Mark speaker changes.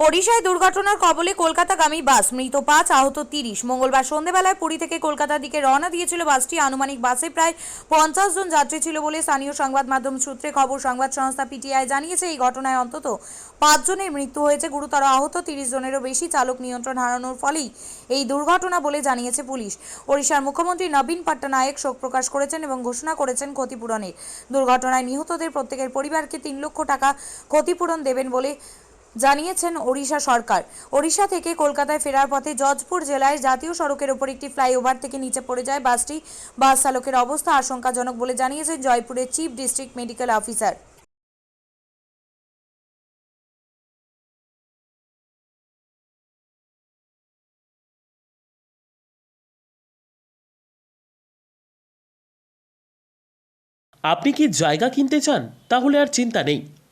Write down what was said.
Speaker 1: ওড়িশায় দুর্ঘটনার কবলে কলকাতাগামী বাস, মৃত পাঁচ, আহত তিরিশ। মঙ্গলবার সন্ধেবেলায় পুরী থেকে কলকাতার দিকে রওনা দিয়েছিল বাসটি। আনুমানিক বাসে প্রায় পঞ্চাশ জন যাত্রী ছিল বলে স্থানীয় সংবাদ মাধ্যম সূত্রে খবর, সংবাদ সংস্থা পিটিআই জানিয়েছে, এই ঘটনায় অন্তত পাঁচজনের মৃত্যু হয়েছে। গুরুতর আহত তিরিশ জনেরও বেশি চালক নিয়ন্ত্রণ হারানোর ফলেই এই দুর্ঘটনা বলে জানিয়েছে পুলিশ। ওড়িশার মুখ্যমন্ত্রী নবীন পট্টনায়ক শোক প্রকাশ করেছেন এবং ঘোষণা করেছেন ক্ষতিপূরণের। দুর্ঘটনায় নিহতদের প্রত্যেকের পরিবারকে তিন লক্ষ টাকা ক্ষতিপূরণ দেবেন বলে জানিয়েছেন ওড়িশা সরকার। ওড়িশা থেকে কলকাতায় ফেরার পথে জজপুর জেলায় জাতীয় সড়কের ওপর একটি ফ্লাইওভার থেকে নিচে পড়ে যায় বাসটি। বাস চালকের অবস্থা আশঙ্কাজনক বলে জানিয়েছেন জয়পুরের চিফ ডিস্ট্রিক্ট মেডিকেল অফিসার।
Speaker 2: আপনি কি জায়গা কিনতে চান? তাহলে আর চিন্তা নেই।